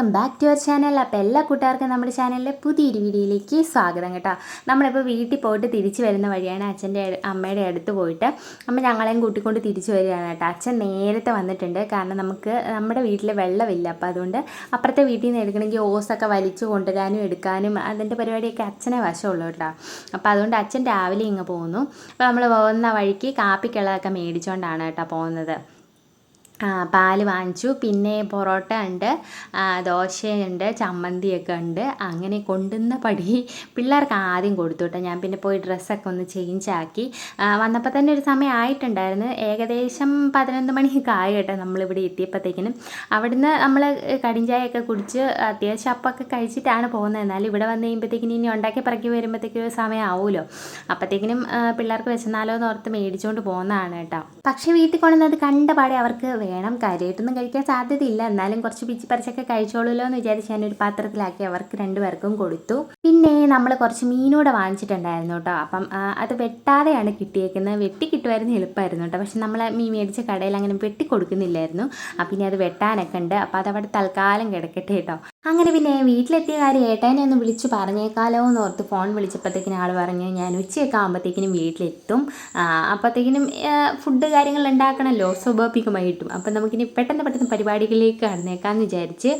Welcome back to our channel. അപ്പോൾ എല്ലാ കൂട്ടുകാർക്കും നമ്മുടെ ചാനലിലെ പുതിയൊരു വീഡിയോയിലേക്ക് സ്വാഗതം കേട്ടോ. നമ്മളിപ്പോൾ വീട്ടിൽ പോയിട്ട് തിരിച്ചു വരുന്ന വഴിയാണ് അച്ഛന്റെ അമ്മയുടെ അടുത്ത് പോയിട്ട്. അമ്മ ഞങ്ങളെയും കൂട്ടിക്കൊണ്ട് തിരിച്ചു വരികയാണ് കേട്ടോ. അച്ഛൻ നേരത്തെ വന്നിട്ടുണ്ട്. കാരണം നമുക്ക് നമ്മുടെ വീട്ടിൽ വെള്ളമില്ല. അപ്പോൾ അതുകൊണ്ട് അപ്പുറത്തെ വീട്ടിൽ നിന്ന് എടുക്കണമെങ്കിൽ ഓസൊക്കെ വലിച്ചു കൊണ്ടുവരാനും എടുക്കാനും അതിന്റെ പരിപാടിയൊക്കെ അച്ഛനെ വശമുള്ളൂ കേട്ടോ. അപ്പോൾ അതുകൊണ്ട് അച്ഛൻ രാവിലെ ഇങ്ങ് പോകുന്നു അപ്പോൾ നമ്മൾ പോകുന്ന വഴിക്ക് കാപ്പിക്കുള്ളതൊക്കെ മേടിച്ചുകൊണ്ടാണ് കേട്ടോ പോകുന്നത്. പാൽ വാങ്ങിച്ചു. പിന്നെ പൊറോട്ട ഉണ്ട് ദോശയുണ്ട് ചമ്മന്തിയൊക്കെ ഉണ്ട്. അങ്ങനെ കൊണ്ടുവന്ന പടി പിള്ളേർക്ക് ആദ്യം കൊടുത്തു കേട്ടോ. ഞാൻ പിന്നെ പോയി ഡ്രസ്സൊക്കെ ഒന്ന് ചേഞ്ച് ആക്കി. വന്നപ്പോൾ തന്നെ ഒരു സമയം ആയിട്ടുണ്ടായിരുന്നു. ഏകദേശം പതിനൊന്ന് മണിയൊക്കെ ആയി കേട്ടോ നമ്മളിവിടെ എത്തിയപ്പോഴത്തേക്കിനും. അവിടുന്ന് നമ്മൾ കടിഞ്ചായൊക്കെ കുടിച്ച് അത്യാവശ്യം അപ്പൊക്കെ കഴിച്ചിട്ടാണ് പോകുന്നത്. എന്നാലും ഇവിടെ വന്ന് കഴിയുമ്പോഴത്തേക്കിനും ഇനി ഉണ്ടാക്കി പറക്കി വരുമ്പോഴത്തേക്കും ഒരു സമയം ആവുമല്ലോ അപ്പോഴത്തേക്കിനും പിള്ളേർക്ക് വിശന്നാലോ എന്ന് ഓർത്ത് മേടിച്ചുകൊണ്ട് പോകുന്നതാണ് കേട്ടോ. പക്ഷേ വീട്ടിൽ കൊണ്ടുവന്നത് കണ്ട പാടെ അവർക്ക് വേണം. കാര്യമായിട്ടൊന്നും കഴിക്കാൻ സാധ്യതയില്ല. എന്നാലും കുറച്ച് പിച്ചി പറിച്ചൊക്കെ കഴിച്ചോളൂല്ലോ എന്ന് വിചാരിച്ച് ഒരു പാത്രത്തിലാക്കി അവർക്ക് രണ്ടുപേർക്കും കൊടുത്തു. പിന്നെ നമ്മൾ കുറച്ച് മീനൂടെ വാങ്ങിച്ചിട്ടുണ്ടായിരുന്നു കേട്ടോ അപ്പം അത് വെട്ടാതെയാണ് കിട്ടിയേക്കുന്നത്. വെട്ടി കിട്ടുമായിരുന്നു എളുപ്പമായിരുന്നു കേട്ടോ പക്ഷെ നമ്മൾ മീൻ മേടിച്ച കടയിൽ അങ്ങനെ വെട്ടി കൊടുക്കുന്നില്ലായിരുന്നു. അപ്പം ഇനി അത് വെട്ടാനൊക്കെ ഉണ്ട്. അപ്പം അതവിടെ തൽക്കാലം കിടക്കട്ടെ കേട്ടോ അങ്ങനെ പിന്നെ വീട്ടിലെത്തിയ കാര്യം ഏട്ടാനെ ഒന്ന് വിളിച്ച് പറഞ്ഞേക്കാലോ എന്ന് ഓർത്ത് ഫോൺ വിളിച്ചപ്പോഴത്തേക്കിനും ആൾ പറഞ്ഞു ഞാൻ ഉച്ചയൊക്കെ ആകുമ്പോഴത്തേക്കിനും വീട്ടിലെത്തും. അപ്പോഴത്തേക്കിനും ഫുഡ് കാര്യങ്ങൾ ഉണ്ടാക്കണമല്ലോ സ്വാഭാവികമായിട്ടും അപ്പം നമുക്കിനി പെട്ടെന്ന് പെട്ടെന്ന് പരിപാടികളിലേക്ക് കടന്നേക്കാമെന്ന് വിചാരിച്ച്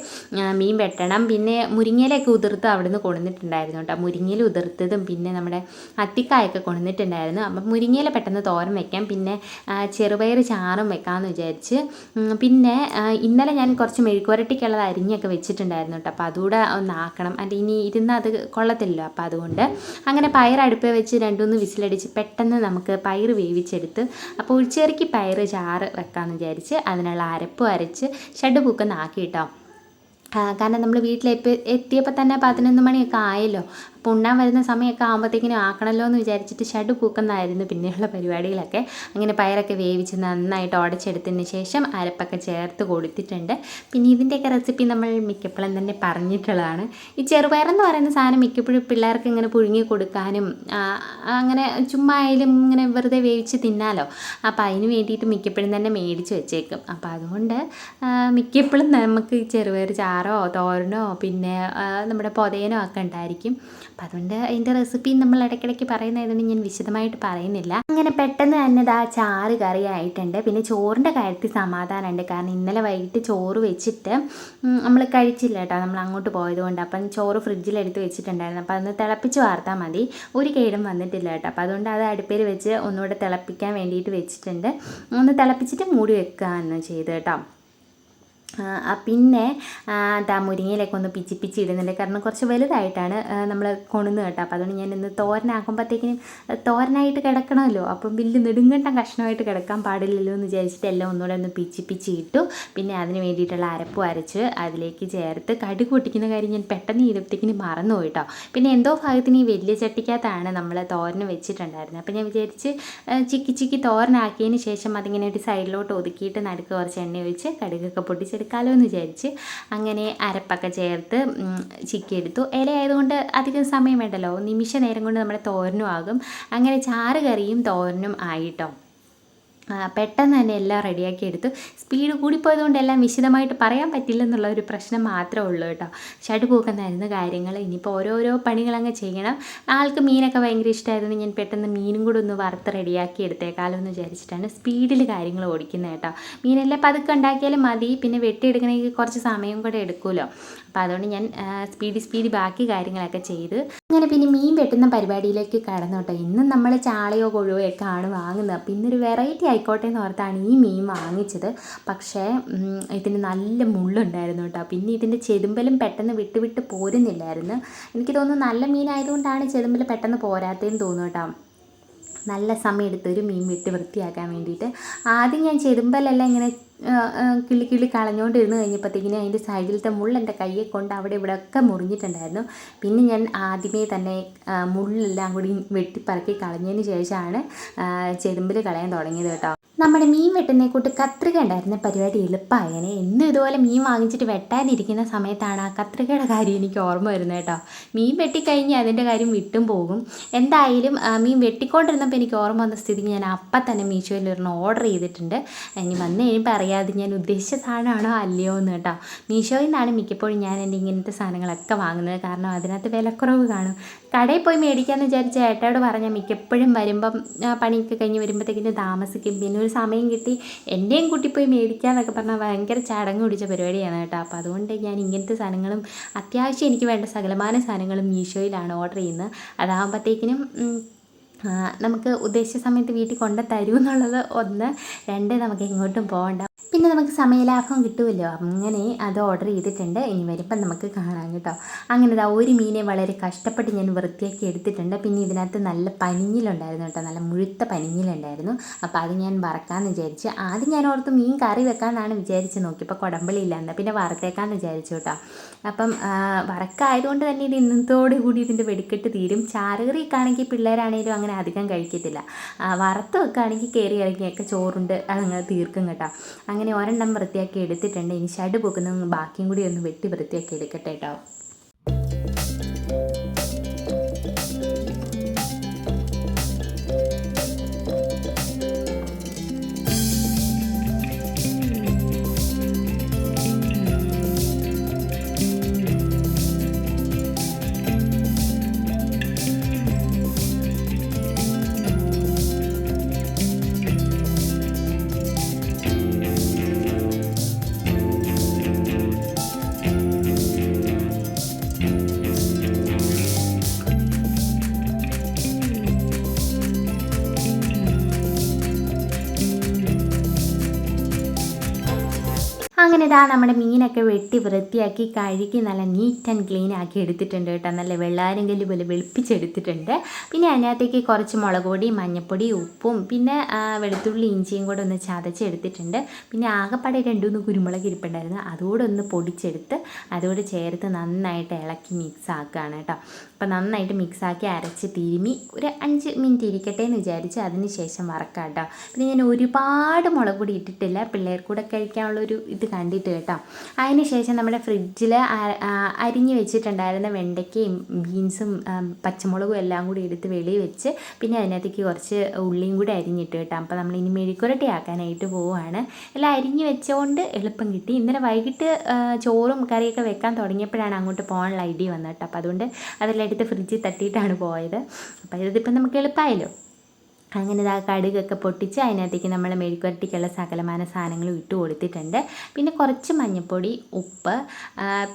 മീൻ വെട്ടണം. പിന്നെ മുരിങ്ങയിലൊക്കെ ഉതിർത്ത് അവിടുന്ന് കൊണ്ടുവന്നിട്ടുണ്ടായിരുന്നു കേട്ടോ. മുരിങ്ങയിൽ ഉതിർത്തതും പിന്നെ നമ്മുടെ അത്തിക്കായൊക്കെ കൊണ്ടുവന്നിട്ടുണ്ടായിരുന്നു. അപ്പം മുരിങ്ങയില പെട്ടെന്ന് തോരൻ വെക്കാം. പിന്നെ ചെറുപയർ ചാറും വെക്കാമെന്ന് വിചാരിച്ച്. പിന്നെ ഇന്നലെ ഞാൻ കുറച്ച് മെഴുക്കുവരട്ടിക്കുള്ളത് അരിഞ്ഞൊക്കെ വെച്ചിട്ടുണ്ടായിരുന്നു. കേട്ടോ. അപ്പോൾ അതുകൂടെ ഒന്ന് ആക്കണം. ഇനി ഇരുന്ന് അത് കൊള്ളത്തില്ലല്ലോ. അപ്പോൾ അതുകൊണ്ട് അങ്ങനെ പയർ അടുപ്പിൽ വെച്ച് രണ്ടുമൂന്ന് വിസിലടിച്ച് പെട്ടെന്ന് നമുക്ക് പയർ വേവിച്ചെടുത്ത് അപ്പോൾ ഉച്ചേറിക്ക് പയർ ചാറ് വെക്കാമെന്ന് വിചാരിച്ച് അതിനുള്ള അരപ്പ് അരച്ച് ഷഡ് പൂക്കൊന്ന് ആക്കി കാരണം നമ്മൾ വീട്ടിലെപ്പോൾ എത്തിയപ്പോൾ തന്നെ പതിനൊന്ന് മണിയൊക്കെ ആയല്ലോ. അപ്പോൾ ഉണ്ണാൻ വരുന്ന സമയമൊക്കെ ആകുമ്പോഴത്തേക്കിനും ആക്കണമല്ലോ എന്ന് വിചാരിച്ചിട്ട് ഷഡ് പൂക്കുന്നതായിരുന്നു പിന്നെയുള്ള പരിപാടികളൊക്കെ. അങ്ങനെ പയറൊക്കെ വേവിച്ച് നന്നായിട്ട് ഉടച്ചെടുത്തതിന് ശേഷം അരപ്പൊക്കെ ചേർത്ത് കൊടുത്തിട്ടുണ്ട് പിന്നെ ഇതിന്റെയൊക്കെ റെസിപ്പി നമ്മൾ മിക്കപ്പോഴും തന്നെ പറഞ്ഞിട്ടുള്ളതാണ്. ഈ ചെറുപയറെന്ന് പറയുന്ന സാധനം മിക്കപ്പോഴും പിള്ളേർക്ക് ഇങ്ങനെ പുഴുങ്ങി കൊടുക്കാനും അങ്ങനെ ചുമ്മാ ആയാലും ഇങ്ങനെ വെറുതെ വേവിച്ച് തിന്നാലോ. അപ്പോൾ അതിന് വേണ്ടിയിട്ട് മിക്കപ്പോഴും തന്നെ മേടിച്ച് വെച്ചേക്കും. അപ്പോൾ അതുകൊണ്ട് മിക്കപ്പോഴും നമുക്ക് ചെറുപയർ ചാറോ തോരനോ പിന്നെ നമ്മുടെ പൊതയനോ ഒക്കെ ഉണ്ടായിരിക്കും. അപ്പം അതുകൊണ്ട് അതിന്റെ റെസിപ്പി നമ്മൾ ഇടയ്ക്കിടയ്ക്ക് പറയുന്നതായതുകൊണ്ട് ഞാൻ വിശദമായിട്ട് പറയുന്നില്ല. അങ്ങനെ പെട്ടെന്ന് തന്നെ ഇതാ ചാറ് കറി ആയിട്ടുണ്ട്. പിന്നെ ചോറിന്റെ കാര്യത്തിൽ സമാധാനമുണ്ട്. കാരണം ഇന്നലെ വൈകിട്ട് ചോറ് വെച്ചിട്ട് നമ്മൾ കഴിച്ചില്ല കേട്ടോ. നമ്മൾ അങ്ങോട്ട് പോയതുകൊണ്ട്. അപ്പം ചോറ് ഫ്രിഡ്ജിലെടുത്ത് വെച്ചിട്ടുണ്ടായിരുന്നു. അപ്പോൾ അതൊന്ന് തിളപ്പിച്ച് വാർത്താൽ മതി. ഒരു കേടും വന്നിട്ടില്ല കേട്ടോ. അപ്പോൾ അതുകൊണ്ട് അത് അടുപ്പിൽ വെച്ച് ഒന്നുകൂടെ തിളപ്പിക്കാൻ വേണ്ടിയിട്ട് വെച്ചിട്ടുണ്ട്. ഒന്ന് തിളപ്പിച്ചിട്ട് മൂടി വെക്കുകയാണ് ചെയ്ത് കേട്ടോ. പിന്നെ ദാ മുരിങ്ങയിലേക്ക് ഒന്ന് പിച്ചി പിച്ചി ഇടുന്നുണ്ട് കാരണം കുറച്ച് വലുതായിട്ടാണ് നമ്മൾ കൊണ്ടുവന്ന് കേട്ടോ. അപ്പോൾ അതുകൊണ്ട് ഞാൻ ഇന്ന് തോരനാക്കുമ്പോഴത്തേക്കിനും തോരനായിട്ട് കിടക്കണമല്ലോ. അപ്പം വലിയ നെടുങ്കണ്ടം കഷ്ണമായിട്ട് കിടക്കാൻ പാടില്ലല്ലോ എന്ന് വിചാരിച്ചിട്ട് എല്ലാം ഒന്നുകൂടെ ഒന്ന് പിച്ചി പിച്ചി ഇട്ടു പിന്നെ അതിന് വേണ്ടിയിട്ടുള്ള അരപ്പ് അരച്ച് അതിലേക്ക് ചേർത്ത് കടുക് പൊട്ടിക്കുന്ന കാര്യം ഞാൻ പെട്ടെന്ന് ഇരുപത്തേക്കിന് മറന്നു പോയിട്ടോ പിന്നെ എന്തോ ഭാഗത്തിന് ഈ വലിയ ചട്ടിക്കകത്താണ് നമ്മൾ തോരന് വെച്ചിട്ടുണ്ടായിരുന്നത്. അപ്പോൾ ഞാൻ വിചാരിച്ച് ചിക്കി ചിക്കി തോരനാക്കിയതിന് ശേഷം അതിങ്ങനെ ഒരു സൈഡിലോട്ട് ഒതുക്കിയിട്ട് നടുക്ക് കുറച്ച് എണ്ണ ഒഴിച്ച് കടുകൊക്കെ പൊട്ടിച്ചെടുക്കാമല്ലോ എന്ന് വിചാരിച്ച് അങ്ങനെ അരപ്പൊക്കെ ചേർത്ത് ഉം, ചിക്കി എടുത്തു. ഇല ആയതുകൊണ്ട് അധികം സമയം വേണ്ടല്ലോ. നിമിഷ നേരം കൊണ്ട് നമ്മുടെ തോരനും ആകും. അങ്ങനെ ചാറ് കറിയും തോരനും ആയിട്ടോ. പെട്ടെന്ന് തന്നെ എല്ലാം റെഡിയാക്കി എടുത്തു. സ്പീഡ് കൂടിപ്പോയതുകൊണ്ട് എല്ലാം വിശദമായിട്ട് പറയാൻ പറ്റില്ല എന്നുള്ള ഒരു പ്രശ്നം മാത്രമേ ഉള്ളൂ കേട്ടോ. ഷഡ് പൂക്കുന്നായിരുന്നു കാര്യങ്ങൾ ഇനിയിപ്പോൾ ഓരോരോ പണികളങ്ങ് ചെയ്യണം. ആൾക്ക് മീനൊക്കെ ഭയങ്കര ഇഷ്ടമായിരുന്നു ഞാൻ പെട്ടെന്ന് മീനും കൂടെ ഒന്ന് വറുത്ത് റെഡിയാക്കി എടുത്തേക്കാലോ എന്ന് വിചാരിച്ചിട്ടാണ് സ്പീഡിൽ കാര്യങ്ങൾ ഓടിക്കുന്നത് കേട്ടോ. മീനെല്ലാം പതുക്കെ ഉണ്ടാക്കിയാലും മതി. പിന്നെ വെട്ടിയെടുക്കണമെങ്കിൽ കുറച്ച് സമയം കൂടെ എടുക്കുമല്ലോ. അപ്പോൾ അതുകൊണ്ട് ഞാൻ സ്പീഡി സ്പീഡി ബാക്കി കാര്യങ്ങളൊക്കെ ചെയ്ത് അങ്ങനെ പിന്നെ മീൻ വെട്ടുന്ന പരിപാടിയിലേക്ക് കടന്നു കേട്ടോ. ഇന്നും നമ്മൾ ചാളയോ കൊഴുവോ ഒക്കെ ആണ് വാങ്ങുന്നത്. അപ്പോൾ ഇന്നൊരു വെറൈറ്റി ആയിക്കോട്ടെ എന്ന് ഓർത്താണ് ഈ മീൻ വാങ്ങിച്ചത്. പക്ഷേ ഇതിന് നല്ല മുള്ളുണ്ടായിരുന്നു കേട്ടോ. പിന്നെ ഇതിന്റെ ചെതുമ്പലും പെട്ടെന്ന് വിട്ട് വിട്ട് പോരുന്നില്ലായിരുന്നു. എനിക്ക് തോന്നുന്നു നല്ല മീനായതുകൊണ്ടാണ് ചെതുമ്പൽ പെട്ടെന്ന് പോരാത്തതെന്ന് തോന്നുന്നു കേട്ടോ. നല്ല സമയം എടുത്ത് ഒരു മീൻ വിട്ട് വൃത്തിയാക്കാൻ വേണ്ടിയിട്ട്. ആദ്യം ഞാൻ ചെതുമ്പലെല്ലാം ഇങ്ങനെ കിളി കിള്ളി കളഞ്ഞുകൊണ്ടിരുന്ന് കഴിഞ്ഞപ്പോഴത്തേക്കിനും അതിന്റെ സൈഡിലത്തെ മുള്ളെന്റെ കയ്യെ കൊണ്ട് അവിടെ ഇവിടെ ഒക്കെ മുറിഞ്ഞിട്ടുണ്ടായിരുന്നു. പിന്നെ ഞാൻ ആദ്യമേ തന്നെ മുള്ളെല്ലാം കൂടി വെട്ടിപ്പറക്കി കളഞ്ഞതിന് ശേഷമാണ് ചെതുമ്പിൽ കളയാൻ തുടങ്ങിയത് കേട്ടോ. നമ്മുടെ മീൻ വെട്ടുന്ന കൂട്ട് കത്രിക ഉണ്ടായിരുന്ന പരിപാടി എളുപ്പമായേനെ എന്നും ഇതുപോലെ മീൻ വാങ്ങിച്ചിട്ട് വെട്ടാനിരിക്കുന്ന സമയത്താണ് ആ കത്രികയുടെ കാര്യം എനിക്ക് ഓർമ്മ വരുന്നത് കേട്ടോ. മീൻ വെട്ടിക്കഴിഞ്ഞ് അതിന്റെ കാര്യം വിട്ടും പോകും. എന്തായാലും മീൻ വെട്ടിക്കൊണ്ടിരുന്നപ്പോൾ എനിക്ക് ഓർമ്മ വന്ന സ്ഥിതിക്ക് ഞാൻ അപ്പം തന്നെ മീശോയിൽ ഒരെണ്ണം ഓർഡർ ചെയ്തിട്ടുണ്ട്. ഇനി വന്നു കഴിയുമ്പോൾ അറിയാം അറിയാം അത് ഞാൻ ഉദ്ദേശിച്ച സാധനമാണോ അല്ലയോ എന്ന് കേട്ടോ. മീഷോയിൽ നിന്നാണ് മിക്കപ്പോഴും ഞാൻ എന്റെ ഇങ്ങനത്തെ സാധനങ്ങളൊക്കെ വാങ്ങുന്നത്. കാരണം അതിനകത്ത് വിലക്കുറവ് കാണും. കടയിൽ പോയി മേടിക്കാമെന്ന് വിചാരിച്ച ഏട്ടയോട് പറഞ്ഞാൽ മിക്കപ്പോഴും വരുമ്പം പണിയൊക്കെ കഴിഞ്ഞ് വരുമ്പോഴത്തേക്കിന്റെ താമസിക്കും. പിന്നെ ഒരു സമയം കിട്ടി എന്റെയും കൂട്ടി പോയി മേടിക്കാമെന്നൊക്കെ പറഞ്ഞാൽ ഭയങ്കര ചടങ്ങ് പിടിച്ച പരിപാടിയാണ് കേട്ടോ. അപ്പോൾ അതുകൊണ്ട് ഞാൻ ഇങ്ങനത്തെ സാധനങ്ങളും അത്യാവശ്യം എനിക്ക് വേണ്ട സകലമാന സാധനങ്ങളും മീഷോയിലാണ് ഓർഡർ ചെയ്യുന്നത്. അതാകുമ്പോഴത്തേക്കിനും നമുക്ക് ഉദ്ദേശിച്ച സമയത്ത് വീട്ടിൽ കൊണ്ട് എന്നുള്ളത് ഒന്ന്. രണ്ട് നമുക്ക് എങ്ങോട്ടും പോകണ്ട. പിന്നെ നമുക്ക് സമയലാഭം കിട്ടുമല്ലോ അങ്ങനെ അത് ഓർഡർ ചെയ്തിട്ടുണ്ട്. ഇനി വരുമ്പം നമുക്ക് കാണാം കേട്ടോ. അങ്ങനെ ഇതാ ഒരു മീനെ വളരെ കഷ്ടപ്പെട്ട് ഞാൻ വൃത്തിയാക്കി എടുത്തിട്ടുണ്ട്. പിന്നെ ഇതിനകത്ത് നല്ല പനിഞ്ഞിലുണ്ടായിരുന്നു കേട്ടോ. നല്ല മുഴുത്ത പനിഞ്ഞിലുണ്ടായിരുന്നു. അപ്പോൾ അത് ഞാൻ വറക്കാമെന്ന് വിചാരിച്ച് ആദ്യം ഞാൻ ഓർത്ത് മീൻ കറി വെക്കാമെന്നാണ് വിചാരിച്ച് നോക്കിയപ്പോൾ കുടമ്പളി ഇല്ലാന്ന്. പിന്നെ വറുത്തേക്കാമെന്ന് വിചാരിച്ചു കേട്ടോ. അപ്പം വറക്കായതുകൊണ്ട് തന്നെ ഇത് ഇന്നത്തോടു കൂടി ഇതിന്റെ വെടിക്കെട്ട് തീരും. ചാറുകറിയൊക്കെ ആണെങ്കിൽ പിള്ളേരാണെങ്കിലും അങ്ങനെ അധികം കഴിക്കത്തില്ല. വറുത്ത് വെക്കുകയാണെങ്കിൽ കയറി ഇറങ്ങിയൊക്കെ ചോറുണ്ട് അതങ്ങനെ തീർക്കും കേട്ടോ. അങ്ങനെ ഒരെണ്ണം വൃത്തിയാക്കി എടുത്തിട്ടുണ്ട്. ഇനി ഷഡ് പൊക്കുന്ന ബാക്കിയും കൂടി ഒന്ന് വെട്ടി വൃത്തിയാക്കി എടുക്കട്ടെ കേട്ടോ. അങ്ങനെ ഇതാ നമ്മുടെ മീനൊക്കെ വെട്ടി വൃത്തിയാക്കി കഴുകി നല്ല നീറ്റ് ആൻഡ് ക്ലീൻ ആക്കി എടുത്തിട്ടുണ്ട് കേട്ടോ. നല്ല വെള്ളാരങ്കൽ പോലെ വെളുപ്പിച്ചെടുത്തിട്ടുണ്ട്. പിന്നെ അതിനകത്തേക്ക് കുറച്ച് മുളക് പൊടി മഞ്ഞൾപ്പൊടി ഉപ്പും പിന്നെ വെളുത്തുള്ളി ഇഞ്ചിയും കൂടെ ഒന്ന് ചതച്ചെടുത്തിട്ടുണ്ട്. പിന്നെ ആകെപ്പാടെ രണ്ടുമൂന്ന് കുരുമുളക് ഇരിപ്പുണ്ടായിരുന്നു. അതുകൂടെ ഒന്ന് പൊടിച്ചെടുത്ത് അതുകൂടെ ചേർത്ത് നന്നായിട്ട് ഇളക്കി മിക്സ് ആക്കുകയാണ് കേട്ടോ. അപ്പോൾ നന്നായിട്ട് മിക്സാക്കി അരച്ച് തിരുമി ഒരു അഞ്ച് മിനിറ്റ് ഇരിക്കട്ടെ എന്ന് വിചാരിച്ച് അതിന് ശേഷം വറക്കാം കേട്ടോ. പിന്നെ ഞാൻ ഒരുപാട് മുളക് പൊടി ഇട്ടിട്ടില്ല. പിള്ളേർ കൂടെ കഴിക്കാനുള്ളൊരു ഇത് കണ്ടിട്ട് കേട്ടോ. അതിന് ശേഷം നമ്മുടെ ഫ്രിഡ്ജിൽ അരിഞ്ഞ് വെച്ചിട്ടുണ്ടായിരുന്ന വെണ്ടയ്ക്കയും ബീൻസും പച്ചമുളകും എല്ലാം കൂടി എടുത്ത് വെളി വെച്ച് പിന്നെ അതിനകത്തേക്ക് കുറച്ച് ഉള്ളിയും കൂടി അരിഞ്ഞിട്ട് കേട്ടോ. അപ്പോൾ നമ്മൾ ഇനി മെഴുക്കുരട്ടി ആക്കാനായിട്ട് പോവുകയാണ്. എല്ലാം അരിഞ്ഞ് വെച്ചുകൊണ്ട് എളുപ്പം കിട്ടി. ഇന്നലെ വൈകിട്ട് ചോറും കറിയൊക്കെ വെക്കാൻ തുടങ്ങിയപ്പോഴാണ് അങ്ങോട്ട് പോകാനുള്ള ഐഡിയ വന്നത് കേട്ടോ. അപ്പോൾ അതുകൊണ്ട് അതെല്ലാം എടുത്ത് ഫ്രിഡ്ജിൽ തട്ടിയിട്ടാണ് പോയത്. അപ്പോൾ ഇതിപ്പോൾ നമുക്ക് എളുപ്പമായല്ലോ അങ്ങനെ ആ കടുകൊക്കെ പൊട്ടിച്ച് അതിനകത്തേക്ക് നമ്മൾ മെഴുക്കുവരട്ടിക്കുള്ള സകലമാന സാധനങ്ങളും ഇട്ട് കൊടുത്തിട്ടുണ്ട്. പിന്നെ കുറച്ച് മഞ്ഞൾപ്പൊടി ഉപ്പ്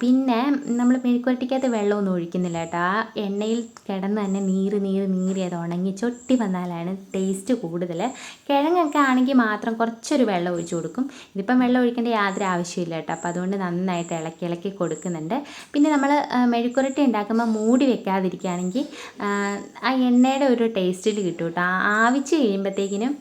പിന്നെ നമ്മൾ മെഴുക്കുവരട്ടിക്കകത്ത് വെള്ളമൊന്നും ഒഴിക്കുന്നില്ല കേട്ടോ. ആ എണ്ണയിൽ കിടന്ന് തന്നെ നീര് നീര് നീരി അത് ഉണങ്ങി ചൊട്ടി വന്നാലാണ് ടേസ്റ്റ് കൂടുതൽ. കിഴങ്ങൊക്കെ ആണെങ്കിൽ മാത്രം കുറച്ചൊരു വെള്ളം ഒഴിച്ചു കൊടുക്കും. ഇതിപ്പം വെള്ളം ഒഴിക്കേണ്ട യാതൊരു ആവശ്യമില്ല കേട്ടോ. അപ്പോൾ അതുകൊണ്ട് നന്നായിട്ട് ഇളക്കി ഇളക്കി കൊടുക്കുന്നുണ്ട്. പിന്നെ നമ്മൾ മെഴുക്കുരട്ടി ഉണ്ടാക്കുമ്പോൾ മൂടി വെക്കാതിരിക്കുകയാണെങ്കിൽ ആ എണ്ണയുടെ ഒരു ടേസ്റ്റിൽ കിട്ടും കേട്ടോ. ആ ആവിച്ച് കഴിയുമ്പോഴത്തേക്കിനും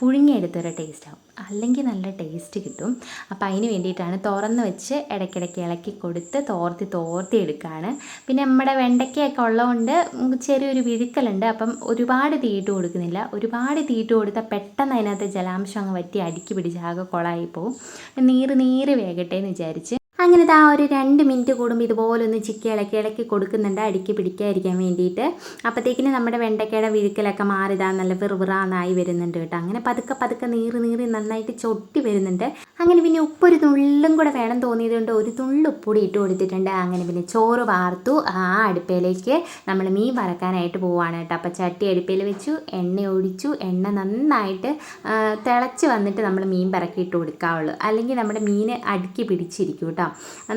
പുഴുങ്ങിയെടുത്തൊരു ടേസ്റ്റ് ആവും അല്ലെങ്കിൽ നല്ല ടേസ്റ്റ് കിട്ടും. അപ്പോൾ അതിന് വേണ്ടിയിട്ടാണ് തുറന്ന് വെച്ച് ഇടയ്ക്കിടയ്ക്ക് ഇളക്കി കൊടുത്ത് തോർത്തി തോർത്തി എടുക്കുകയാണ് പിന്നെ നമ്മുടെ വെണ്ടയ്ക്കയൊക്കെ ഉള്ളതുകൊണ്ട് ചെറിയൊരു വിഴുക്കലുണ്ട്. അപ്പം ഒരുപാട് തീയിട്ട് കൊടുക്കുന്നില്ല. ഒരുപാട് തീയിട്ട് കൊടുത്താൽ പെട്ടെന്ന് അതിനകത്ത് ജലാംശം അങ്ങ് വറ്റി അടുക്കി പിടിച്ച് ആകെ കുളമായി പോകും നീര് നീര് വേകട്ടെ എന്ന് വിചാരിച്ച് അങ്ങനെ ഇതാ ഒരു രണ്ട് മിനിറ്റ് കൂടുമ്പോൾ ഇതുപോലെ ഒന്ന് ചിക്കി ഇളക്കി ഇളക്കി കൊടുക്കുന്നുണ്ട്. അടുക്കി പിടിക്കാതിരിക്കാൻ വേണ്ടിയിട്ട്. അപ്പോഴത്തേക്കിന് നമ്മുടെ വെണ്ടയ്ക്കയുടെ വിഴുക്കലൊക്കെ മാറിതാ നല്ല വെറുവിറാന്നായി വരുന്നുണ്ട് കേട്ടോ. അങ്ങനെ പതുക്കെ പതുക്കെ നീറി നീറി നന്നായിട്ട് ചൊട്ടി വരുന്നുണ്ട്. അങ്ങനെ പിന്നെ ഉപ്പൊരു തുള്ളും കൂടെ വേണം തോന്നിയതുകൊണ്ട് ഒരു തുള്ളി ഉപ്പൂടി ഇട്ട് കൊടുത്തിട്ടുണ്ട്. അങ്ങനെ പിന്നെ ചോറ് വാർത്തു. ആ അടുപ്പയിലേക്ക് നമ്മൾ മീൻ വറക്കാനായിട്ട് പോവാണ് കേട്ടോ. അപ്പോൾ ചട്ടി അടുപ്പയിൽ വെച്ചു എണ്ണ ഒഴിച്ചു. എണ്ണ നന്നായിട്ട് ആ, തിളച്ച് വന്നിട്ട് നമ്മൾ മീൻ പറക്കിയിട്ട് കൊടുക്കാവുള്ളൂ. അല്ലെങ്കിൽ നമ്മുടെ മീൻ അടുക്കി പിടിച്ചിരിക്കും കേട്ടോ.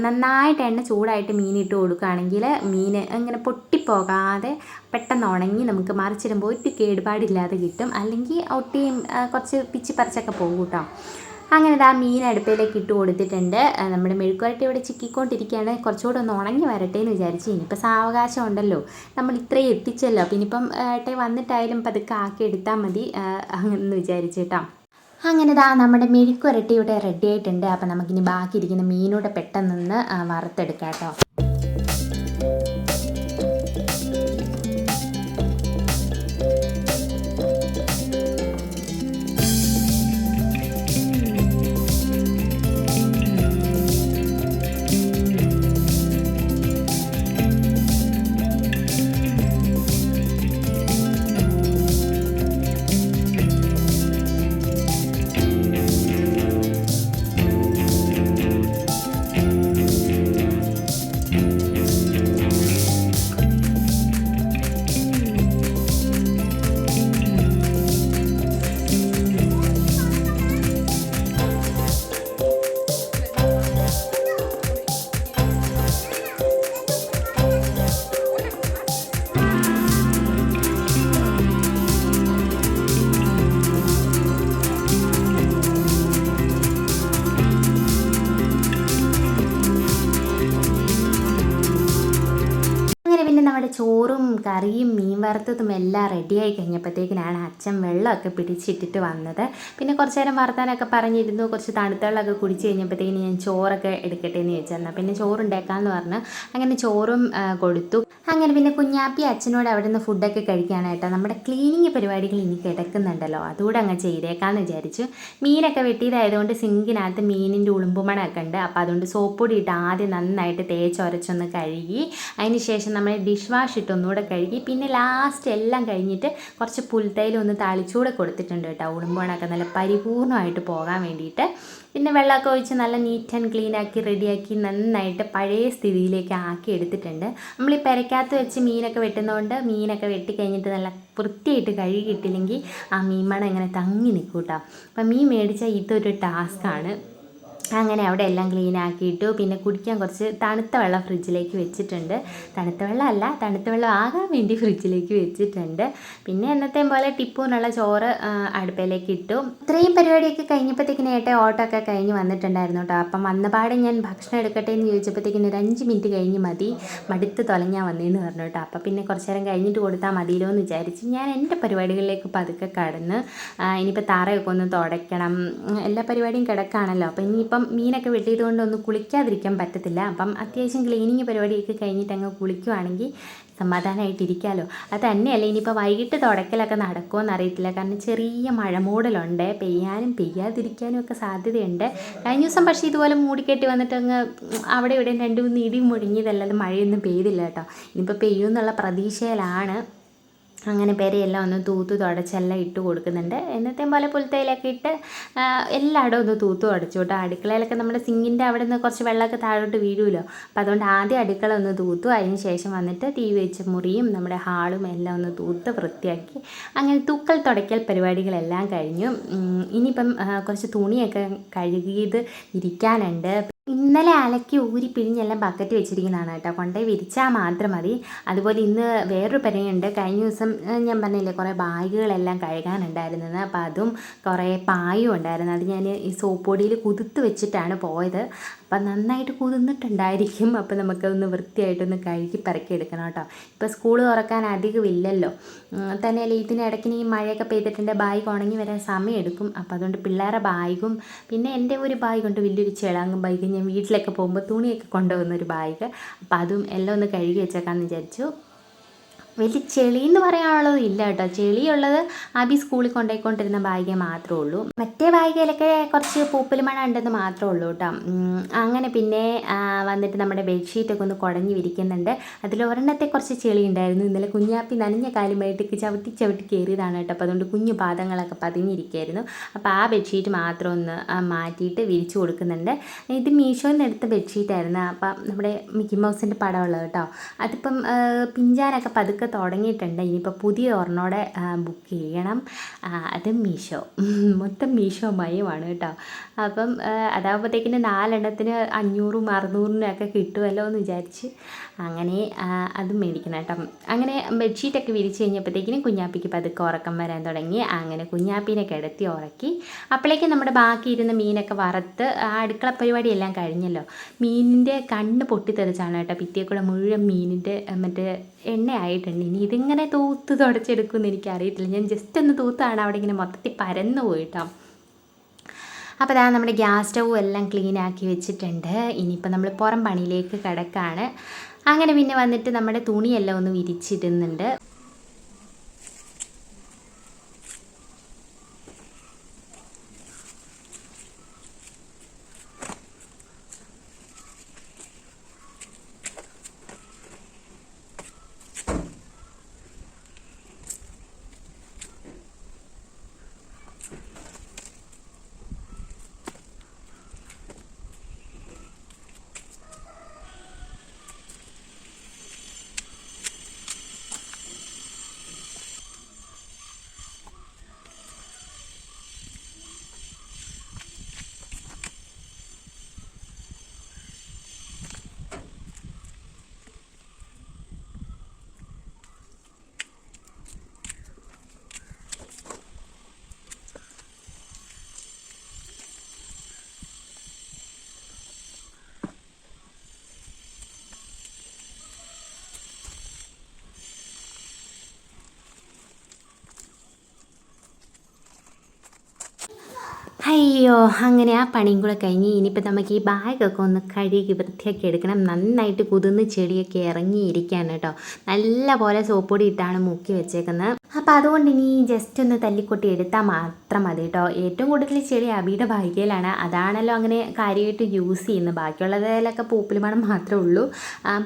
നന്നായിട്ട് എണ്ണ ചൂടായിട്ട് മീനിട്ട് കൊടുക്കുകയാണെങ്കിൽ മീൻ ഇങ്ങനെ പൊട്ടിപ്പോകാതെ പെട്ടെന്ന് ഉണങ്ങി നമുക്ക് മറിച്ചിടുമ്പോൾ ഒരു കേടുപാടില്ലാതെ കിട്ടും. അല്ലെങ്കിൽ ഒട്ടിയും കുറച്ച് പിച്ചി പറിച്ചൊക്കെ പോകും കേട്ടോ. അങ്ങനെ ഇതാ മീൻ അടുപ്പിലേക്ക് ഇട്ട് കൊടുത്തിട്ടുണ്ട്. ആ, നമ്മുടെ മെഴുക്കുവരട്ടി ഇവിടെ ചിക്കിക്കൊണ്ടിരിക്കുകയാണ്. കുറച്ചുകൂടെ ഒന്ന് ഉണങ്ങി വരട്ടെ എന്ന് വിചാരിച്ചു ഇനിയിപ്പോൾ സാവകാശം ഉണ്ടല്ലോ. നമ്മൾ ഇത്രയും എത്തിച്ചല്ലോ. അപ്പം ഇനിയിപ്പം ഏട്ടെ വന്നിട്ടായാലും പതുക്കെ ആക്കി എടുത്താൽ മതി ആ, അങ്ങനെ വിചാരിച്ച് കേട്ടോ. അങ്ങനെ ദാ നമ്മുടെ മെഴുക്കുരട്ടി ഇവിടെ റെഡി ആയിട്ടുണ്ട്. അപ്പം നമുക്കിനി ബാക്കിയിരിക്കുന്ന മീനൂടെ പെട്ടെന്ന് വറുത്തെടുക്കാം കേട്ടോ ചോറും കറിയും മീൻ വറുത്തതും എല്ലാം റെഡിയായി കഴിഞ്ഞപ്പോഴത്തേക്കിനാണ് അച്ഛൻ വെള്ളമൊക്കെ പിടിച്ചിട്ടിട്ട് വന്നത്. പിന്നെ കുറച്ച് നേരം വർത്താനൊക്കെ പറഞ്ഞിരുന്നു. കുറച്ച് തണുത്ത വെള്ളമൊക്കെ കുടിച്ച് കഴിഞ്ഞപ്പോഴത്തേക്കിന് ഞാൻ ചോറൊക്കെ എടുക്കട്ടെ എന്ന് ചോദിച്ചു എന്നാൽ പിന്നെ ചോറുണ്ടാക്കാമെന്ന് പറഞ്ഞ്. അങ്ങനെ ചോറും കൊടുത്തു. അങ്ങനെ പിന്നെ കുഞ്ഞാപ്പി അച്ഛനോട് അവിടെ നിന്ന് ഫുഡൊക്കെ കഴിക്കാനായിട്ടോ നമ്മുടെ ക്ലീനിങ് പരിപാടികൾ ഇനി കിടക്കുന്നുണ്ടല്ലോ. അതുകൂടെ അങ്ങ് ചെയ്തേക്കാമെന്ന് വിചാരിച്ചു. മീനൊക്കെ വെട്ടിയതായതുകൊണ്ട് സിങ്കിനകത്ത് മീനിന്റെ ഉളുമ്പുമണമൊക്കെ ഉണ്ട്. അപ്പോൾ അതുകൊണ്ട് സോപ്പ് ഇട്ട് ആദ്യം നന്നായിട്ട് തേച്ചൊരച്ചൊന്ന് കഴുകി. അതിന് ശേഷം നമ്മൾ ഡിഷ് വാഷ് ഇട്ട് ഒന്നുകൂടെ കഴുകി പിന്നെ ലാസ്റ്റ് എല്ലാം കഴിഞ്ഞിട്ട് കുറച്ച് പുൽത്തൈലം ഒന്ന് തളിച്ചുകൂടെ കൊടുത്തിട്ടുണ്ട് കേട്ടോ. ഉടുമ്പോണൊക്കെ നല്ല പരിപൂർണമായിട്ട് പോകാൻ വേണ്ടിയിട്ട്. പിന്നെ വെള്ളമൊക്കെ ഒഴിച്ച് നല്ല നീറ്റ് ആൻഡ് ക്ലീൻ ആക്കി റെഡിയാക്കി നന്നായിട്ട് പഴയ സ്ഥിതിയിലേക്ക് ആക്കി എടുത്തിട്ടുണ്ട്. നമ്മൾ ഈ പെരക്കകത്ത് വെച്ച് മീനൊക്കെ വെട്ടുന്നതുകൊണ്ട് മീനൊക്കെ വെട്ടി കഴിഞ്ഞിട്ട് നല്ല വൃത്തിയായിട്ട് കഴുകിയിട്ടില്ലെങ്കിൽ ആ മീൻ മണം ഇങ്ങനെ തങ്ങി നിൽക്കൂട്ടോ കേട്ടോ. അപ്പം മീൻ മേടിച്ചാൽ ഇതൊരു ടാസ്ക്കാണ് അങ്ങനെ അവിടെ എല്ലാം ക്ലീൻ ആക്കിയിട്ടു. പിന്നെ കുടിക്കാൻ കുറച്ച് തണുത്ത വെള്ളം ഫ്രിഡ്ജിലേക്ക് വെച്ചിട്ടുണ്ട്. തണുത്ത വെള്ളമല്ല തണുത്ത വെള്ളം ആകാൻ വേണ്ടി ഫ്രിഡ്ജിലേക്ക് വെച്ചിട്ടുണ്ട്. പിന്നെ എന്നത്തെയും പോലെ ടിപ്പൂന്നുള്ള ചോറ് അടുപ്പയിലേക്ക് ഇട്ടു. ഇത്രയും പരിപാടിയൊക്കെ കഴിഞ്ഞപ്പോഴത്തേക്കിന് ഏട്ടൻ ഓട്ടോ ഒക്കെ കഴിഞ്ഞ് വന്നിട്ടുണ്ടായിരുന്നു കേട്ടോ. അപ്പം വന്നപാടെ ഞാൻ ഭക്ഷണം എടുക്കട്ടെ എന്ന് ചോദിച്ചപ്പോഴത്തേക്കിന് ഒരു അഞ്ച് മിനിറ്റ് കഴിഞ്ഞ് മതി. മടുത്ത് തുലഞ്ഞാൽ വന്നേന്ന് പറഞ്ഞു കേട്ടോ. അപ്പം പിന്നെ കുറച്ച് നേരം കഴിഞ്ഞിട്ട് കൊടുത്താൽ മതിയല്ലോ എന്ന് വിചാരിച്ച് ഞാൻ എന്റെ പരിപാടികളിലേക്ക് പതുക്കെ കടന്ന് ഇനിയിപ്പോൾ തറയൊക്കെ ഒന്ന് തുടയ്ക്കണം. എല്ലാ പരിപാടിയും കിടക്കാണല്ലോ. അപ്പം ഇനിയിപ്പം മീനൊക്കെ വെട്ടിയത് കൊണ്ട് ഒന്ന് കുളിക്കാതിരിക്കാൻ പറ്റത്തില്ല. അപ്പം അത്യാവശ്യം ക്ലീനിങ് പരിപാടിയൊക്കെ കഴിഞ്ഞിട്ട് അങ്ങ് കുളിക്കുവാണെങ്കിൽ സമാധാനമായിട്ടിരിക്കാമല്ലോ അത് തന്നെയല്ല ഇനിയിപ്പോൾ വൈകിട്ട് തുടക്കലൊക്കെ നടക്കുമോ എന്നറിയത്തില്ല കാരണം ചെറിയ മഴ മൂടലുണ്ട് പെയ്യാനും പെയ്യാതിരിക്കാനും ഒക്കെ സാധ്യതയുണ്ട്. കഴിഞ്ഞ ദിവസം പക്ഷേ ഇതുപോലെ മൂടിക്കെട്ടി വന്നിട്ട് അങ്ങ് അവിടെ ഇവിടെ രണ്ട് മൂന്ന് ഇടി മുഴങ്ങിയതല്ലാതെ മഴയൊന്നും പെയ്തില്ല കേട്ടോ. ഇനിയിപ്പോൾ പെയ്യുമെന്നുള്ള പ്രതീക്ഷയിലാണ്. അങ്ങനെ പെരയെല്ലാം ഒന്ന് തൂത്ത് തുടച്ചെല്ലാം ഇട്ട് കൊടുക്കുന്നുണ്ട്. എന്നത്തെ പോലെ പുൽത്തയിലൊക്കെ ഇട്ട് എല്ലായിടും ഒന്ന് തൂത്ത് തുടച്ചു കേട്ടോ. അടുക്കളയിലൊക്കെ നമ്മുടെ സിങ്കിന്റെ അവിടെ നിന്ന് കുറച്ച് വെള്ളമൊക്കെ താഴോട്ട് വീഴുമല്ലോ അപ്പോൾ അതുകൊണ്ട് ആദ്യം അടുക്കള ഒന്ന് തൂത്തു അതിന് ശേഷം വന്നിട്ട് ടി വി വെച്ച മുറിയും നമ്മുടെ ഹാളും എല്ലാം ഒന്ന് തൂത്ത് വൃത്തിയാക്കി. അങ്ങനെ തൂക്കൽ തുടയ്ക്കൽ പരിപാടികളെല്ലാം കഴിഞ്ഞു. ഇനിയിപ്പം കുറച്ച് തുണിയൊക്കെ കഴുകിയത് ഇരിക്കാനുണ്ട്. ഇന്നലെ അലക്കി ഊരി പിഴിഞ്ഞെല്ലാം ബക്കറ്റ് വെച്ചിരിക്കുന്നതാണ് കേട്ടോ. കൊണ്ടേ വിരിച്ചാൽ മാത്രം മതി. അതുപോലെ ഇന്ന് വേറൊരു പനിയുണ്ട് കഴിഞ്ഞ ദിവസം ഞാൻ പറഞ്ഞില്ലേ കുറേ ബാഗുകളെല്ലാം കഴുകാനുണ്ടായിരുന്നത്. അപ്പോൾ അതും കുറേ പായും ഉണ്ടായിരുന്നു. അത് ഞാൻ ഈ സോപ്പ് പൊടിയിൽ കുതിർത്ത് വെച്ചിട്ടാണ് പോയത്. അപ്പം നന്നായിട്ട് കുതിർന്നിട്ടുണ്ടായിരിക്കും. അപ്പോൾ നമുക്കതൊന്ന് വൃത്തിയായിട്ടൊന്ന് കഴുകി പറക്കി എടുക്കണം കേട്ടോ. ഇപ്പോൾ സ്കൂൾ തുറക്കാൻ അധികമില്ലല്ലോ തന്നെയല്ല ഇതിനിടയ്ക്ക് ഈ മഴയൊക്കെ പെയ്തിട്ടുണ്ട് ബാഗ് ഉണങ്ങി വരാൻ സമയമെടുക്കും അപ്പോൾ അതുകൊണ്ട് പിള്ളേരുടെ ബാഗും പിന്നെ എന്റെ ഒരു ബാഗ് കൊണ്ട് വലിയൊരു ചെളാങ്ങും ബാഗ് ഞാൻ വീട്ടിലൊക്കെ പോകുമ്പോൾ തുണിയൊക്കെ കൊണ്ടുപോകുന്ന ഒരു ബാഗ് അപ്പോൾ അതും എല്ലാം ഒന്ന് കഴുകി വെച്ചേക്കാമെന്ന് വിചാരിച്ചു. വലിയ ചെളി എന്ന് പറയാനുള്ളത് ഇല്ല കേട്ടോ. ചെളിയുള്ളത് അബി സ്കൂളിൽ കൊണ്ടുപോയിക്കൊണ്ടിരുന്ന ബാഗേ മാത്രമേ ഉള്ളൂ. മറ്റേ ബാഗിലൊക്കെ കുറച്ച് പൂപ്പൽ മണ ഉണ്ടെന്ന് മാത്രമേ ഉള്ളൂ കേട്ടോ. അങ്ങനെ പിന്നെ വന്നിട്ട് നമ്മുടെ ബെഡ്ഷീറ്റൊക്കെ ഒന്ന് കുടഞ്ഞു വിരിക്കുന്നുണ്ട്. അതിൽ ഒരെണ്ണത്തെ കുറച്ച് ചെളി ഉണ്ടായിരുന്നു. ഇന്നലെ കുഞ്ഞാപ്പി നനഞ്ഞ കാലുമായിട്ടേക്ക് ചവിട്ടി ചവിട്ടി കയറിയതാണ് കേട്ടോ. അപ്പോൾ അതുകൊണ്ട് കുഞ്ഞു പാദങ്ങളൊക്കെ പതിഞ്ഞിരിക്കുകയായിരുന്നു അപ്പോൾ ആ ബെഡ്ഷീറ്റ് മാത്രം ഒന്ന് മാറ്റിയിട്ട് വിരിച്ചു കൊടുക്കുന്നുണ്ട്. ഇത് മീഷോയിൽ നിന്ന് എടുത്ത ബെഡ്ഷീറ്റായിരുന്നു അപ്പം നമ്മുടെ മിക്കി മൗസിന്റെ പടമുള്ളത് കേട്ടോ. അതിപ്പം പിഞ്ചാനൊക്കെ പതുക്കെ തുടങ്ങിയിട്ടുണ്ട്. ഇനിയിപ്പോൾ പുതിയ ഒരെണ്ണോടെ ബുക്ക് ചെയ്യണം. അത് മീഷോ. മൊത്തം മീഷോ മയമാണ് കേട്ടോ. അപ്പം അതാകുമ്പോഴത്തേക്കിന് നാലെണ്ണത്തിന് അഞ്ഞൂറും അറുന്നൂറിനൊക്കെ കിട്ടുമല്ലോ എന്ന് വിചാരിച്ച് അങ്ങനെ അത് മേടിക്കണം കേട്ടോ. അങ്ങനെ ബെഡ്ഷീറ്റൊക്കെ വിരിച്ച് കഴിഞ്ഞപ്പോഴത്തേക്കിനും കുഞ്ഞാപ്പിക്ക് പതുക്കെ ഉറക്കം വരാൻ തുടങ്ങി. അങ്ങനെ കുഞ്ഞാപ്പീനെ കിടത്തി ഉറക്കി. അപ്പോഴേക്കും നമ്മുടെ ബാക്കി ഇരുന്ന മീനൊക്കെ വറുത്ത് ആ അടുക്കള പരിപാടിയെല്ലാം കഴിഞ്ഞല്ലോ. മീനിന്റെ കണ്ണ് പൊട്ടിത്തെറിച്ചാണ് കേട്ടോ. പിറ്റേക്കൂടെ മുഴുവൻ മീനിന്റെ ആ, മറ്റേ എണ്ണയായിട്ടുണ്ട്. ഇനി ഇതിങ്ങനെ തൂത്ത് തുടച്ചെടുക്കുമെന്ന് എനിക്കറിയത്തില്ല. ഞാൻ ജസ്റ്റ് ഒന്ന് തൂത്താണ് അവിടെ ഇങ്ങനെ മൊത്തത്തിൽ പരന്നു പോയിട്ടോ. അപ്പോൾ അതാ നമ്മുടെ ഗ്യാസ് സ്റ്റൗ എല്ലാം ക്ലീൻ ആക്കി വെച്ചിട്ടുണ്ട്. ഇനിയിപ്പോൾ നമ്മൾ പുറം പണിയിലേക്ക് കിടക്കാണ്. അങ്ങനെ പിന്നെ വന്നിട്ട് നമ്മുടെ തുണിയെല്ലാം ഒന്ന് വിരിച്ചിടുന്നുണ്ട്. അയ്യോ അങ്ങനെ ആ പണിയും കൂടെ കഴിഞ്ഞ് ഇനിയിപ്പോൾ നമുക്ക് ഈ ബാഗൊക്കെ ഒന്ന് കഴുകി വൃത്തിയാക്കി എടുക്കണം. നന്നായിട്ട് കുതിർന്ന് ചെടിയൊക്കെ ഇറങ്ങിയിരിക്കുകയാണ് കേട്ടോ. നല്ല പോലെ സോപ്പൊടി ഇട്ടാണ് മുക്കി വെച്ചേക്കുന്നത്. അപ്പോൾ അതുകൊണ്ട് ഇനി ജസ്റ്റ് ഒന്ന് തല്ലിക്കൊട്ടി എടുത്താൽ മാത്രം മതി കേട്ടോ ഏറ്റവും കൂടുതൽ ചെടി അബിയുടെ ഭാഗ്യയിലാണ്. അതാണല്ലോ അങ്ങനെ കാര്യമായിട്ട് യൂസ് ചെയ്യുന്നത്. ബാക്കിയുള്ളതിലൊക്കെ പൂപ്പിൽ മണം മാത്രമേ ഉള്ളൂ.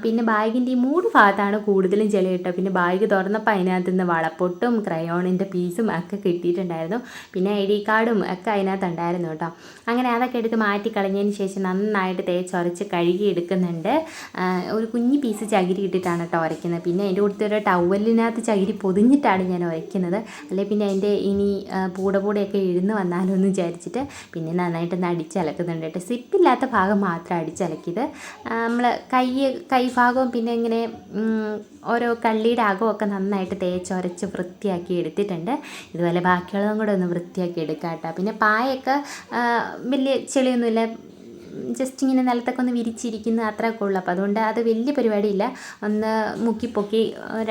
പിന്നെ ബാഗിന്റെ ഈ മൂന്ന് ഭാഗത്താണ് കൂടുതലും ചെളി കേട്ടോ പിന്നെ ബാഗ് തുറന്നപ്പോൾ അതിനകത്ത് നിന്ന് വളപ്പൊട്ടും ക്രയോണിന്റെ പീസും ഒക്കെ കിട്ടിയിട്ടുണ്ടായിരുന്നു. പിന്നെ ഐ ഡി കാർഡും ഒക്കെ അതിനകത്ത് ഉണ്ടായിരുന്നു കേട്ടോ അങ്ങനെ അതൊക്കെ എടുത്ത് മാറ്റി കളഞ്ഞതിന് ശേഷം നന്നായിട്ട് തേച്ചൊരച്ച് കഴുകി എടുക്കുന്നുണ്ട് ഒരു കുഞ്ഞു പീസ് ചകിരി ഇട്ടിട്ടാണ് കേട്ടോ ഉരയ്ക്കുന്നത് പിന്നെ അതിന്റെ കൂടുതൽ ഒരു ടവലിനകത്ത് ചകിരി പൊതിഞ്ഞിട്ടാണ് ഞാൻ ഉരയ്ക്കുന്നത് അല്ലെങ്കിൽ പിന്നെ അതിന്റെ ഇനി ആ, പൂട പൂടയൊക്കെ ഇഴുന്ന് വന്നാലോ എന്ന് വിചാരിച്ചിട്ട് പിന്നെ നന്നായിട്ട് ഒന്ന് അടിച്ചലക്കുന്നുണ്ട് കേട്ടോ. സിപ്പില്ലാത്ത ഭാഗം മാത്രം അടിച്ചലക്കിയത്. നമ്മൾ കൈ കൈഭാഗവും പിന്നെ ഇങ്ങനെ ഓരോ കള്ളിയുടെ അകമൊക്കെ നന്നായിട്ട് തേച്ചൊരച്ച് വൃത്തിയാക്കി എടുത്തിട്ടുണ്ട്. ഇതുപോലെ ബാക്കിയുള്ളതും കൂടെ ഒന്ന് വൃത്തിയാക്കി എടുക്കാം കേട്ടോ. പിന്നെ പായൊക്കെ വലിയ ചെളിയൊന്നുമില്ല. ജസ്റ്റ് ഇങ്ങനെ നിലത്തൊക്കെ ഒന്ന് വിരിച്ചിരിക്കുന്ന അത്രയൊക്കെ ഉള്ളൂ. അപ്പോൾ അതുകൊണ്ട് അത് വലിയ പരിപാടിയില്ല. ഒന്ന് മുക്കിപ്പൊക്കി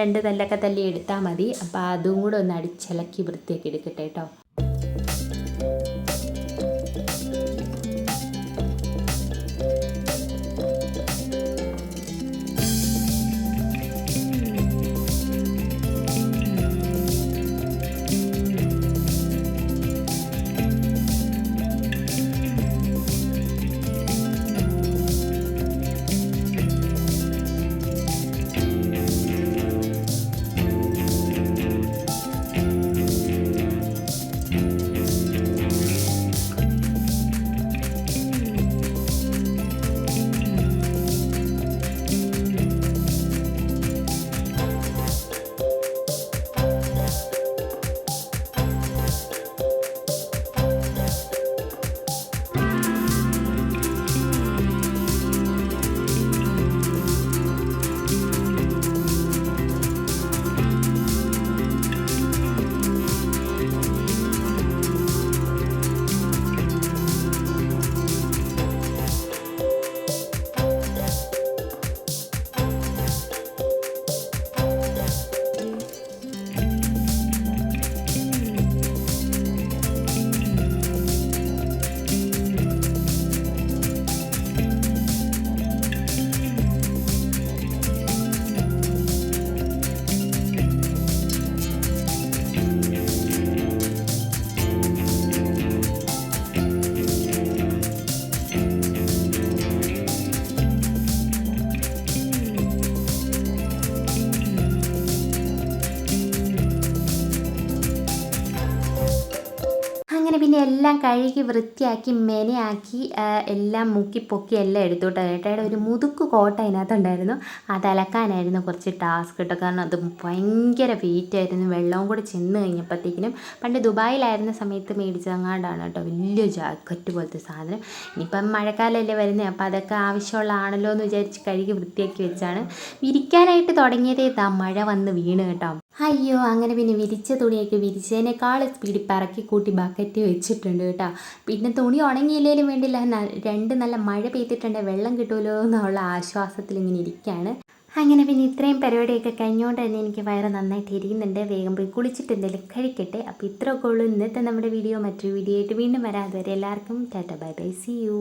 രണ്ട് തല്ലൊക്കെ തല്ലി എടുത്താൽ മതി. അപ്പോൾ അതും കൂടെ ഒന്ന് അടിച്ചിലക്കി വൃത്തിയാക്കി എടുക്കട്ടെ കേട്ടോ. എല്ലാം കഴുകി വൃത്തിയാക്കി മെനയാക്കി എല്ലാം മുക്കി പൊക്കി എല്ലാം എടുത്തു ഏട്ടയുടെ ഒരു മുതുക്ക് കോട്ട അതിനകത്തുണ്ടായിരുന്നു. അത് അലക്കാനായിരുന്നു കുറച്ച് ടാസ്ക് കേട്ടോ കാരണം അത് ഭയങ്കര വെയിറ്റ് ആയിരുന്നു. വെള്ളവും കൂടെ ചെന്ന് കഴിഞ്ഞപ്പോഴത്തേക്കിനും പണ്ട് ദുബായിലായിരുന്ന സമയത്ത് മേടിച്ചതങ്ങാണ്ടാണ് കേട്ടോ. വലിയ ജാക്കറ്റ് പോലത്തെ സാധനം. ഇനിയിപ്പം മഴക്കാലമല്ലേ വരുന്നത് അപ്പോൾ അതൊക്കെ ആവശ്യമുള്ളതാണല്ലോ എന്ന് വിചാരിച്ച് കഴുകി വൃത്തിയാക്കി വെച്ചാണ് വിരിക്കാനായിട്ട് തുടങ്ങിയതേ മഴ വന്ന് വീണ് കേട്ടോ. അയ്യോ അങ്ങനെ പിന്നെ വിരിച്ച തുണിയൊക്കെ വിരിച്ചതിനേക്കാൾ സ്പീഡിൽ പറക്കി കൂട്ടി ബക്കറ്റ് വെച്ചിട്ടുണ്ട് കേട്ടോ. പിന്നെ തുണി ഉണങ്ങിയില്ലേലും വേണ്ടില്ല രണ്ട് നല്ല മഴ പെയ്തിട്ടുണ്ട് വെള്ളം കിട്ടുമല്ലോ എന്നുള്ള ആശ്വാസത്തിൽ ഇങ്ങനെ ഇരിക്കുകയാണ്. അങ്ങനെ പിന്നെ ഇത്രയും പരിപാടിയൊക്കെ കഴിഞ്ഞുകൊണ്ട് തന്നെ എനിക്ക് വയറ് നന്നായിട്ട് ഇരിക്കുന്നുണ്ട് വേഗം പോയി കുളിച്ചിട്ട് എന്തെങ്കിലും കഴിക്കട്ടെ. അപ്പോൾ ഇത്രയൊക്കെ ഉള്ളൂ. ഇന്നത്തെ നമ്മുടെ വീഡിയോ മറ്റൊരു വീഡിയോ ആയിട്ട് വീണ്ടും വരാം. അതുവരെ എല്ലാവർക്കും tata bye bye see you